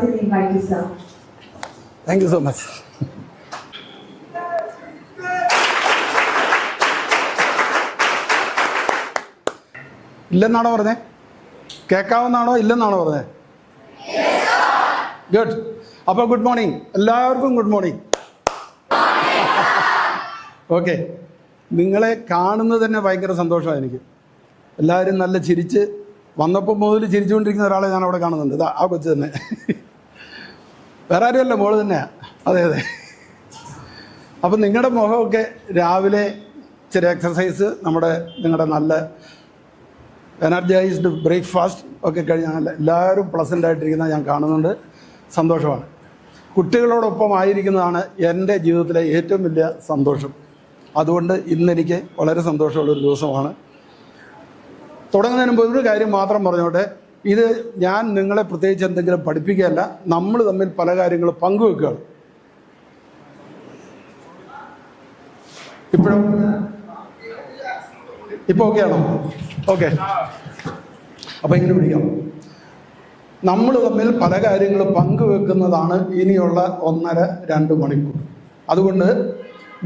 once again invite you, sir. Thank you so much ഇല്ലെന്നാണോ പറഞ്ഞേ? കേൾക്കാവുന്നാണോ ഇല്ലെന്നാണോ പറഞ്ഞേ? ഗുഡ് അപ്പോൾ ഗുഡ് മോർണിംഗ് എല്ലാവർക്കും ഗുഡ് മോർണിംഗ് ഓക്കെ നിങ്ങളെ കാണുന്നത് തന്നെ ഭയങ്കര സന്തോഷമാണ് എനിക്ക്. എല്ലാവരും നല്ല ചിരിച്ച് വന്നപ്പോൾ മുതൽ ചിരിച്ചുകൊണ്ടിരിക്കുന്ന ഒരാളെ ഞാൻ അവിടെ കാണുന്നുണ്ട് ആ കൊച്ചു തന്നെ. വേറെ ആരുമല്ല മോൾ തന്നെയാ. അതെ അതെ. അപ്പം നിങ്ങളുടെ മുഖമൊക്കെ രാവിലെ ചെറിയ എക്സസൈസ് നമ്മുടെ നിങ്ങളുടെ നല്ല എനർജൈസ്ഡ് ബ്രേക്ക്ഫാസ്റ്റ് ഒക്കെ കഴിഞ്ഞാൽ എല്ലാവരും പ്ലസന്റ് ആയിട്ടിരിക്കുന്നത് ഞാൻ കാണുന്നുണ്ട്. സന്തോഷമാണ്. കുട്ടികളോടൊപ്പം ആയിരിക്കുന്നതാണ് എന്റെ ജീവിതത്തിലെ ഏറ്റവും വലിയ സന്തോഷം. അതുകൊണ്ട് ഇന്നെനിക്ക് വളരെ സന്തോഷമുള്ളൊരു ദിവസമാണ്. തുടങ്ങുന്നതിന് മുമ്പ് ഒരു കാര്യം മാത്രം പറഞ്ഞോട്ടെ. ഇത് ഞാൻ നിങ്ങളെ പ്രത്യേകിച്ച് എന്തെങ്കിലും പഠിപ്പിക്കുകയല്ല നമ്മൾ തമ്മിൽ പല കാര്യങ്ങളും പങ്കുവെക്കുകയാണ്. ഇപ്പോഴും? ഇപ്പൊ ഓക്കെ ആണോ? ഓക്കെ അപ്പോൾ ഇങ്ങനെ വിളിക്കാം. നമ്മൾ തമ്മിൽ പല കാര്യങ്ങളും പങ്കുവെക്കുന്നതാണ് ഇനിയുള്ള ഒന്നര രണ്ട് മണിക്കൂർ. അതുകൊണ്ട്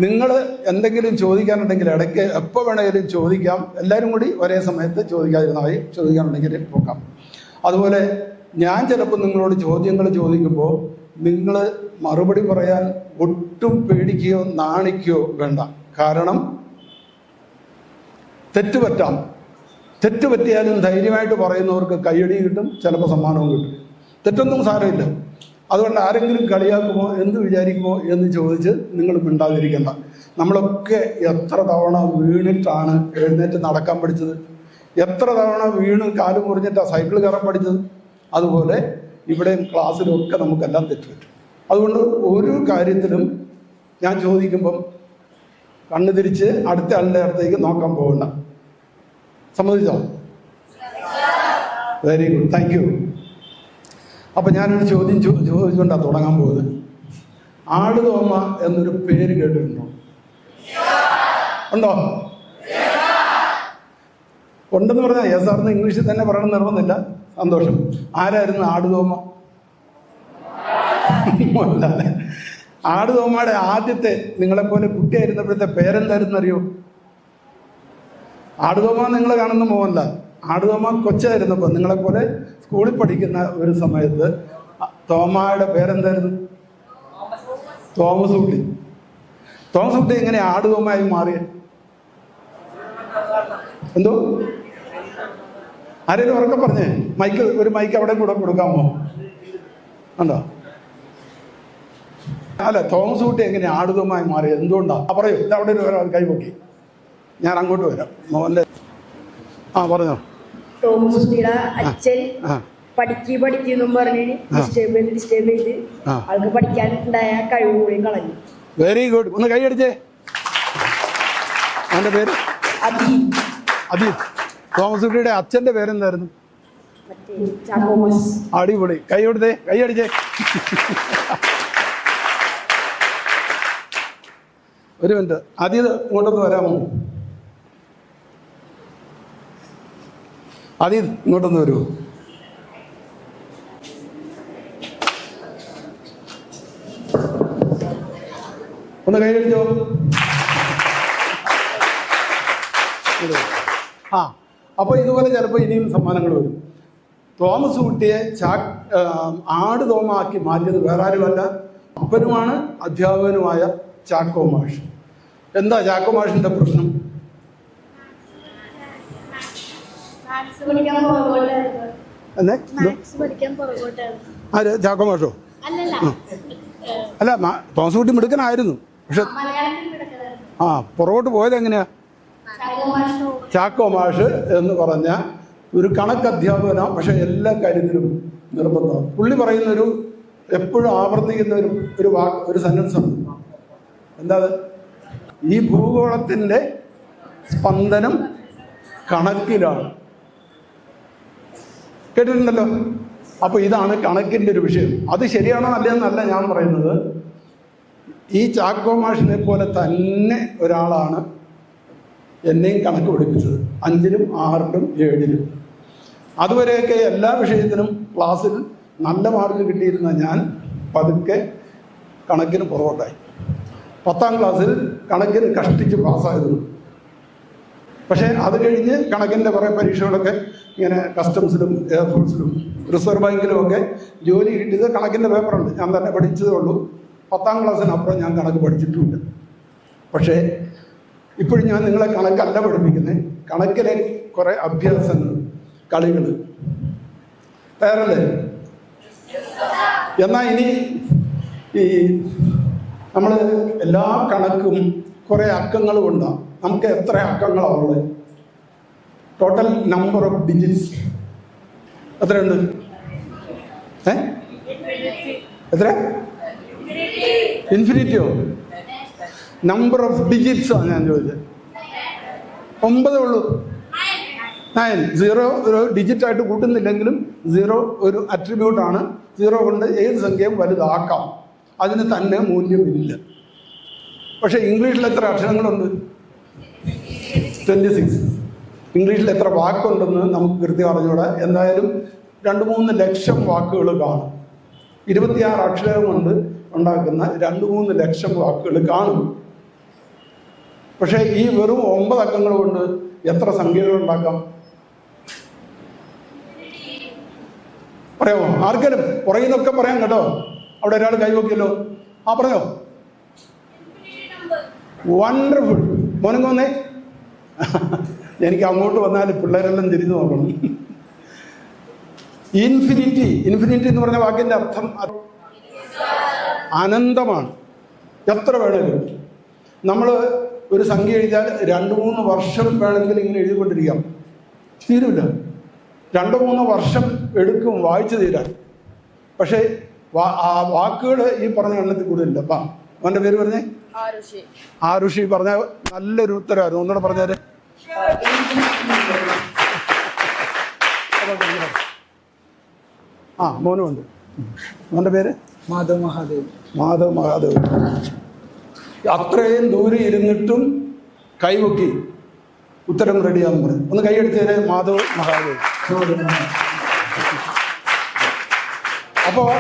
നിങ്ങൾ എന്തെങ്കിലും ചോദിക്കാനുണ്ടെങ്കിൽ ഇടയ്ക്ക് എപ്പോൾ വേണമെങ്കിലും ചോദിക്കാം. എല്ലാവരും കൂടി ഒരേ സമയത്ത് ചോദിക്കാതിരുന്നാൽ ചോദിക്കാനുണ്ടെങ്കിൽ പോക്കാം അതുപോലെ ഞാൻ ചിലപ്പോൾ നിങ്ങളോട് ചോദ്യങ്ങൾ ചോദിക്കുമ്പോൾ നിങ്ങൾ മറുപടി പറയാൻ ഒട്ടും പേടിക്കുകയോ നാണിക്കുകയോ വേണ്ട. കാരണം തെറ്റുപറ്റാം തെറ്റുപറ്റിയാലും ധൈര്യമായിട്ട് പറയുന്നവർക്ക് കയ്യടി കിട്ടും ചിലപ്പോൾ സമ്മാനവും കിട്ടും. തെറ്റൊന്നും സാരമില്ല. അതുകൊണ്ട് ആരെങ്കിലും കളിയാക്കുമോ എന്ത് വിചാരിക്കുമോ എന്ന് ചോദിച്ച് നിങ്ങൾ മിണ്ടാതിരിക്കണ്ട. നമ്മളൊക്കെ എത്ര തവണ വീണിട്ടാണ് എഴുന്നേറ്റ് നടക്കാൻ പഠിച്ചത്? എത്ര തവണ വീണ് കാൽ മുറിഞ്ഞിട്ടാണ് സൈക്കിൾ കയറാൻ പഠിച്ചത്? അതുപോലെ ഇവിടെയും ക്ലാസ്സിലും ഒക്കെ നമുക്കെല്ലാം തെറ്റുപറ്റും. അതുകൊണ്ട് ഒരു കാര്യത്തിലും ഞാൻ ചോദിക്കുമ്പം കണ്ണു തിരിച്ച് അടുത്ത ആളുടെ അടുത്തേക്ക് നോക്കാൻ പോകണ്ട സമ്മതിച്ചോ? വെരി ഗുഡ് താങ്ക് യു അപ്പം ഞാനൊരു ചോദ്യം ചോദിച്ചുകൊണ്ടാണ് തുടങ്ങാൻ പോകുന്നത് ആടുതോമ എന്നൊരു പേര് കേട്ടിട്ടുണ്ടോ? ഉണ്ടോ? ഉണ്ടെന്ന് പറഞ്ഞാൽ യെസ് ആർന്ന് ഇംഗ്ലീഷിൽ തന്നെ പറയണം നിർബന്ധമില്ല. സന്തോഷം. ആരായിരുന്നു ആടുതോമ? ആടുതോമയുടെ ആദ്യത്തെ നിങ്ങളെപ്പോലെ കുട്ടിയായിരുന്നപ്പോഴത്തെ പേരെന്തായിരുന്നു അറിയോ ആടുതോമ നിങ്ങൾ കാണുന്ന മോഹൻലാൽ. ആടുതോമ കൊച്ചായിരുന്നപ്പോൾ നിങ്ങളെപ്പോലെ സ്കൂളിൽ പഠിക്കുന്ന ഒരു സമയത്ത് തോമയുടെ പേരെന്തായിരുന്നു? തോമസ് കുട്ടി തോമസ് കുട്ടി എങ്ങനെ ആടുതോമയായി മാറിയ? എന്തോ? ആരെങ്കിലും ഉറക്കം പറഞ്ഞേ? മൈക്ക് ഒരു മൈക്ക് അവിടെ കൂടെ കൊടുക്കാമോ? ഉണ്ടോ അല്ല തോമസ് കുട്ടി എങ്ങനെ ആടുതമായി മാറി? എന്തുകൊണ്ടാണ് ആ പറയൂ. ഇത് അവിടെ ഒരു ഒരാൾ കൈപൊക്കി ഞാൻ അങ്ങോട്ട് വരാം. മോഹന്റെ ആ പറഞ്ഞോ. തോമസ് കുട്ടിയുടെ അച്ഛൻ പഠിക്ക് പഠിക്കും പറഞ്ഞ് ഡിസ്റ്റർബ് ചെയ്ത് ഡിസ്റ്റർബ് ചെയ്ത് ആൾക്ക് പഠിക്കാൻ ഉണ്ടായ കഴിവ് കൂടി കളഞ്ഞു. വെരി ഗുഡ് ഒന്ന് കൈ അടിച്ചേ. അവന്റെ പേര്? അതി അദീപ് തോമസ് കുട്ടിയുടെ അച്ഛന്റെ പേരെന്തായിരുന്നു? അടിപൊളി. കൈ കൊടുത്തേ. കൈ അടിച്ചേ. ഒരു മിനിറ്റ്. അതീത് ഇങ്ങോട്ടൊന്ന് വരാമോ? അതീത് ഇങ്ങോട്ടൊന്ന് വരുമോ ഒന്ന് കൈ അടിച്ചോ. ആ. അപ്പോൾ ഇതുപോലെ ചിലപ്പോൾ ഇനിയും സമ്മാനങ്ങൾ വരും. തോമസ് കുട്ടിയെ ചാ ആട് തോമാക്കി മാറ്റിയത് വേറെ ആരുമല്ല. അപ്പനുമാണ് അധ്യാപകനുമായ ചാക്കോ മാഷ്. എന്താ ചാക്കോ മാഷിന്റെ പ്രശ്നം? എന്നെ? ആര്? ചാക്കോ മാഷോ? അല്ല തോമസ് കുട്ടി മിടുക്കനായിരുന്നു. പക്ഷെ ആ പുറകോട്ട് പോയത് എങ്ങനെയാ? ചാക്കോ മാഷ് എന്ന് പറഞ്ഞ ഒരു കണക്ക് അധ്യാപകനാണ് പക്ഷെ എല്ലാ കാര്യത്തിലും നിർബന്ധമാണ് പുള്ളി പറയുന്നൊരു എപ്പോഴും ആവർത്തിക്കുന്ന ഒരു ഒരു വാക്ക് ഒരു സെന്റൻസ് ഉണ്ട്. എന്താ ഈ ഭൂഗോളത്തിന്റെ സ്പന്ദനം കണക്കിലാണ്. കേട്ടിട്ടുണ്ടല്ലോ? അപ്പോൾ ഇതാണ് കണക്കിന്റെ ഒരു വിഷയം. അത് ശരിയാണോ അല്ലയെന്നല്ല ഞാൻ പറയുന്നത്. ഈ ചാക്കോ മാഷിനെ പോലെ തന്നെ ഒരാളാണ് എന്നെയും കണക്ക് പഠിപ്പിച്ചത്. അഞ്ചിലും ആറിലും ഏഴിലും. അതുവരെയൊക്കെ എല്ലാ വിഷയത്തിനും ക്ലാസ്സിൽ നല്ല മാർക്ക് കിട്ടിയിരുന്ന ഞാൻ പതുക്കെ കണക്കിന് പുറകോട്ടായി. പത്താം ക്ലാസ്സിൽ കണക്കിന് കഷ്ടിച്ച് പാസ്സായിരുന്നു. പക്ഷേ അത് കഴിഞ്ഞ് കണക്കിന്റെ കുറേ പരീക്ഷകളൊക്കെ ഇങ്ങനെ കസ്റ്റംസിലും എയർഫോഴ്സിലും റിസർവ് ബാങ്കിലും ഒക്കെ ജോലി കിട്ടിയത് കണക്കിന്റെ പേപ്പറുണ്ട്. ഞാൻ തന്നെ പഠിച്ചതേ ഉള്ളൂ. പത്താം ക്ലാസ്സിനപ്പുറം ഞാൻ കണക്ക് പഠിച്ചിട്ടുമില്ല പക്ഷേ ഇപ്പോഴും ഞാൻ നിങ്ങളെ കണക്കല്ല പഠിപ്പിക്കുന്നത് കണക്കിലെ കുറേ അഭ്യാസങ്ങൾ കളികൾ തയ്യാറല്ലേ എന്നാൽ ഇനി ഈ നമ്മൾ എല്ലാ കണക്കും കുറേ അക്കങ്ങളും ഉണ്ടാകും നമുക്ക് എത്ര അക്കങ്ങളാണ് ഉള്ളത്? ടോട്ടൽ നമ്പർ ഓഫ് ഡിജിറ്റ്സ് എത്രയുണ്ട്? ഏ? എത്ര? ഇൻഫിനിറ്റിയോ നമ്പർ ഓഫ് ഡിജിറ്റ്സ് ആണ് ഞാൻ ചോദിച്ചത് ഒമ്പതേ ഉള്ളൂ. നയൻ സീറോ ഒരു ഡിജിറ്റ് ആയിട്ട് കൂട്ടുന്നില്ലെങ്കിലും സീറോ ഒരു അട്രിബ്യൂട്ടാണ് സീറോ കൊണ്ട് ഏത് സംഖ്യയും വലുതാക്കാം. അതിന് തന്നെ മൂല്യമില്ല. പക്ഷേ ഇംഗ്ലീഷിൽ എത്ര അക്ഷരങ്ങളുണ്ട്? ട്വന്റി സിക്സ് ഇംഗ്ലീഷിൽ എത്ര വാക്കുണ്ടെന്ന് നമുക്ക് കൃത്യം അറിഞ്ഞൂടെ. എന്തായാലും രണ്ട് മൂന്ന് ലക്ഷം വാക്കുകൾ കാണും. ഇരുപത്തിയാറ് കൊണ്ട് ഉണ്ടാക്കുന്ന രണ്ട് മൂന്ന് ലക്ഷം വാക്കുകൾ കാണും. പക്ഷേ ഈ വെറും ഒമ്പത് അക്കങ്ങൾ കൊണ്ട് എത്ര സംഖ്യകൾ ഉണ്ടാക്കാം? പറയാമോ ആർക്കെങ്കിലും? പുറകിന്നൊക്കെ പറയാം കേട്ടോ. അവിടെ ഒരാൾ കൈവക്കിയല്ലോ ആ പറഞ്ഞോ വണ്ടർഫുൾ മോനങ്ങ് എനിക്ക് അങ്ങോട്ട് വന്നാൽ പിള്ളേരെല്ലാം തിരിഞ്ഞു നോക്കണം. ഇൻഫിനിറ്റി ഇൻഫിനിറ്റി എന്ന് പറഞ്ഞ വാക്കിന്റെ അർത്ഥം അനന്തമാണ്. എത്ര വേണേലും. നമ്മൾ ഒരു സംഖ്യ എഴുതിയാൽ രണ്ട് മൂന്ന് വർഷം വേണമെങ്കിൽ ഇങ്ങനെ എഴുതിക്കൊണ്ടിരിക്കാം. തീരുമില്ല രണ്ട് മൂന്ന് വർഷം എടുക്കും വായിച്ചു തീരാൻ. പക്ഷേ ആ വാക്കുകൾ ഈ പറഞ്ഞ എണ്ണത്തിൽ കൂടുതലില്ല. അപ്പം അവന്റെ പേര് പറഞ്ഞേ? ആരുഷി. ആ ഋഷി പറഞ്ഞ നല്ലൊരു ഉത്തരവായിരുന്നു. ഒന്നുകൂടെ പറഞ്ഞാൽ ആ മോനുമുണ്ട്. അവന്റെ പേര്? മാധവ് മഹാദേവ്. മാധവ് മഹാദേവ്. അത്രയും ദൂരെ ഇരുന്നിട്ടും കൈവക്കി. ഉത്തരം റെഡിയാന്ന് പറഞ്ഞു ഒന്ന് കൈയടിച്ചേരെ മാധവ് മഹാദേവ്. അപ്പോ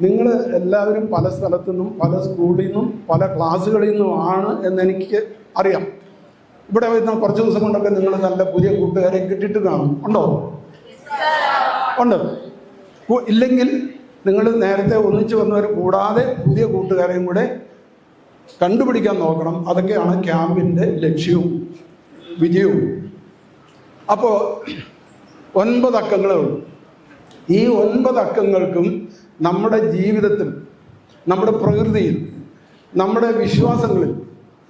നിങ്ങൾ എല്ലാവരും പല സ്ഥലത്തു നിന്നും പല സ്കൂളിൽ നിന്നും പല ക്ലാസ്സുകളിൽ നിന്നും ആണ് എന്നെനിക്ക് അറിയാം. ഇവിടെ വരുന്ന കുറച്ച് ദിവസം കൊണ്ടൊക്കെ നിങ്ങൾ നല്ല പുതിയ കൂട്ടുകാരെ കിട്ടിയിട്ട് കാണും. ഉണ്ടോ? ഉണ്ട്. ഇല്ലെങ്കിൽ നിങ്ങൾ നേരത്തെ ഒന്നിച്ചു വന്നവർ കൂടാതെ പുതിയ കൂട്ടുകാരെയും കൂടെ കണ്ടുപിടിക്കാൻ നോക്കണം. അതൊക്കെയാണ് ക്യാമ്പിന്റെ ലക്ഷ്യവും വിജയവും. അപ്പോൾ ഒൻപത് അക്കങ്ങളേ ഉള്ളൂ. ഈ ഒൻപത് അക്കങ്ങൾക്കും നമ്മുടെ ജീവിതത്തിൽ നമ്മുടെ പ്രകൃതിയിൽ നമ്മുടെ വിശ്വാസങ്ങളിൽ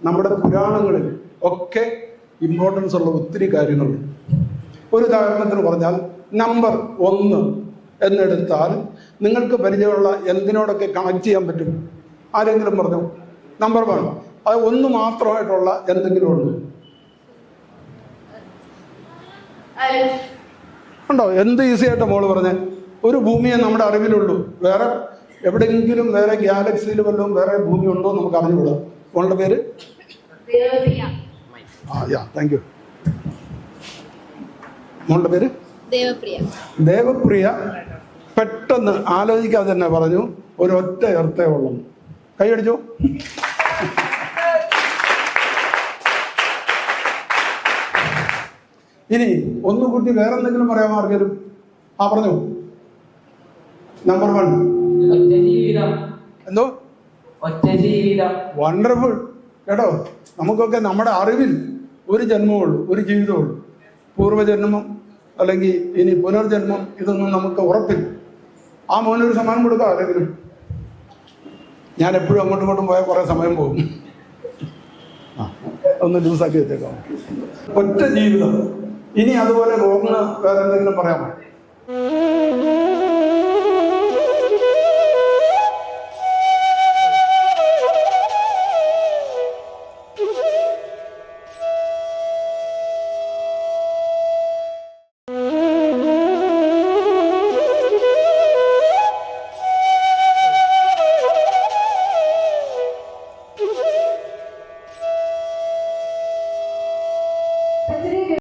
നമ്മുടെ പുരാണങ്ങളിൽ ഒക്കെ ഇമ്പോർട്ടൻസ് ഉള്ള ഒത്തിരി കാര്യങ്ങളുണ്ട്. ഒരു ഉദാഹരണത്തിന് പറഞ്ഞാൽ നമ്പർ ഒന്ന് എന്നെടുത്താൽ നിങ്ങൾക്ക് പരിചയമുള്ള എന്തിനോടൊക്കെ കണക്ട് ചെയ്യാൻ പറ്റും? ആരെങ്കിലും പറഞ്ഞു? നമ്പർ വൺ അത് ഒന്ന് മാത്രമായിട്ടുള്ള എന്തെങ്കിലും ഉണ്ട്? ഉണ്ടോ? എന്ത് ഈസി ആയിട്ട് മോൾ പറഞ്ഞേ? ഒരു ഭൂമിയെ നമ്മുടെ അറിവിലുള്ളൂ. വേറെ എവിടെയെങ്കിലും വേറെ ഗാലക്സിയിൽ വല്ലതും വേറെ ഭൂമി ഉണ്ടോ നമുക്ക് അറിഞ്ഞുകൂടാ. മോളുടെ പേര്? ആ യാ താങ്ക് യു മോളുടെ പേര്? ദേവപ്രിയ. ദേവപ്രിയ പെട്ടെന്ന് ആലോചിക്കാതെ തന്നെ പറഞ്ഞു ഒരൊറ്റ എർത്തേ ഉള്ളൂ. കൈയടിച്ചോ ഇനി ഒന്ന് കൂട്ടി വേറെ എന്തെങ്കിലും പറയാമോ ആർക്കെങ്കിലും ആ പറഞ്ഞു. നമ്പർ വൺ എന്തോ? വണ്ടർഫുൾ കേട്ടോ? നമുക്കൊക്കെ നമ്മുടെ അറിവിൽ ഒരു ജന്മമുള്ളൂ ഒരു ജീവിതമുള്ളൂ. പൂർവജന്മം അല്ലെങ്കിൽ ഇനി പുനർജന്മം ഇതൊന്നും നമുക്ക് ഉറപ്പില്ല. ആ മോനൊരു സമ്മാനം കൊടുക്കുക ആരെങ്കിലും ഞാൻ എപ്പോഴും അങ്ങോട്ടും ഇങ്ങോട്ടും പോയാൽ കുറേ സമയം പോകും. ഒന്ന് ലൂസാക്കി വെച്ചേക്കാം. ഒറ്റ ജീവിതം. ഇനി അതുപോലെ റോങ്ങിന് വേറെ എന്തെങ്കിലും പറയാമോ?